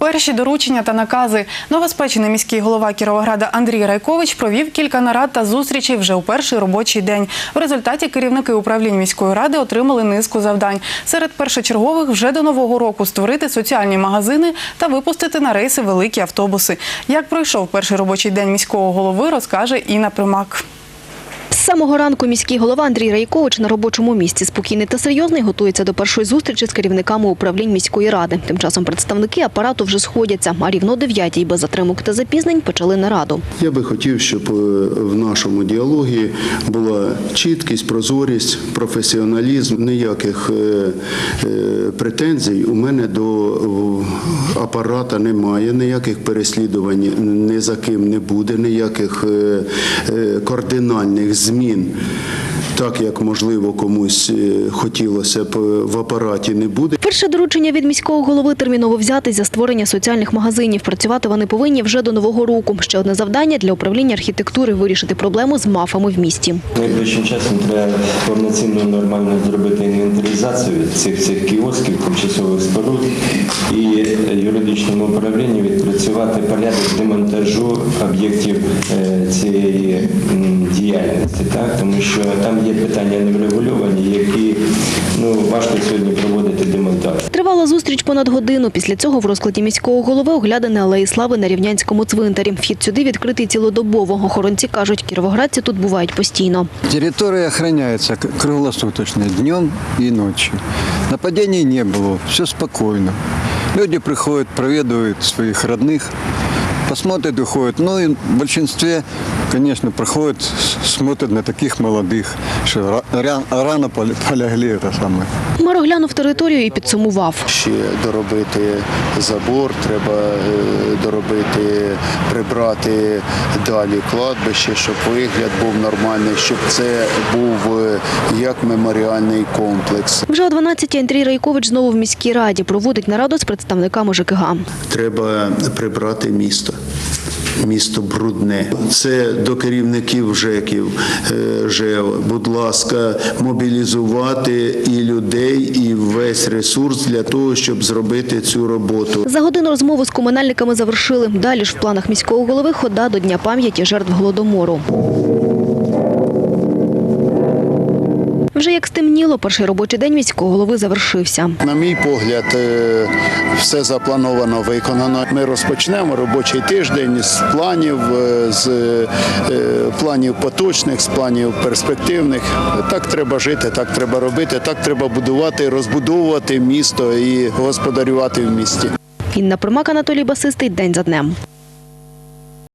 Перші доручення та накази. Новоспечений міський голова Кіровограда Андрій Райкович провів кілька нарад та зустрічей вже у перший робочий день. В результаті керівники управлінь міської ради отримали низку завдань. Серед першочергових вже до нового року створити соціальні магазини та випустити на рейси великі автобуси. Як пройшов перший робочий день міського голови, розкаже Інна Примак. Самого ранку міський голова Андрій Райкович на робочому місці спокійний та серйозний готується до першої зустрічі з керівниками управлінь міської ради. Тим часом представники апарату вже сходяться, а рівно 9 без затримок та запізнень почали нараду. Я би хотів, щоб е, в нашому діалогі була чіткість, прозорість, професіоналізм. Ніяких е, е, претензій у мене до апарата немає, ніяких переслідувань ні за ким не буде, ніяких е, кардинальних змін. Так як можливо комусь е, хотілося б е, в апараті не буде. Перше доручення від міського голови терміново взяти за створення соціальних магазинів. Працювати вони повинні вже до нового року. Ще одне завдання для управління архітектури вирішити проблему з мафами в місті. Найближчим часом треба повноцінно нормально зробити інвентаризацію цих цих кіосків, тимчасових споруд і юридичному управлінню відпрацювати порядок демонтажу об'єктів е, цієї діяльності, так тому що там є питання неврегульовані, які ну важко сьогодні проводити демонтаж. Тривала зустріч понад годину. Після цього в розкладі міського голови оглядане алеї слави на Рівнянському цвинтарі. Вхід сюди відкритий цілодобово. Охоронці кажуть, кіровоградці тут бувають постійно. Территория охраняется к- круглосуточно, днем и ночью. Нападений не было, все спокойно. Люди приходят, проведывают своих родных, посмотрят, уходят. Ну и в большинстве, конечно, проходят, смотрят на таких молодых, что рано полягли это самое. Мер оглянув територію і підсумував. ще доробити забор, треба е, доробити, прибрати далі кладбище, щоб вигляд був нормальний, щоб це був е, як меморіальний комплекс. Вже о 12-й Андрій Райкович знову в міській раді проводить нараду з представниками ЖКГ. Треба прибрати місто. Місто брудне. Це до керівників ЖЕКів. е, ЖЕО. Будь ласка, мобілізувати і людей, і весь ресурс для того, щоб зробити цю роботу. За годину розмову з комунальниками завершили. Далі ж в планах міського голови хода до Дня пам'яті жертв Голодомору. Вже як стемніло, перший робочий день міського голови завершився. На мій погляд, е, все заплановано, виконано. Ми розпочнемо робочий тиждень з планів, е, з е, планів поточних, з планів перспективних. Так треба жити, так треба робити, так треба будувати, розбудовувати місто і господарювати в місті. Інна Примак, Анатолій Басистий. День за днем.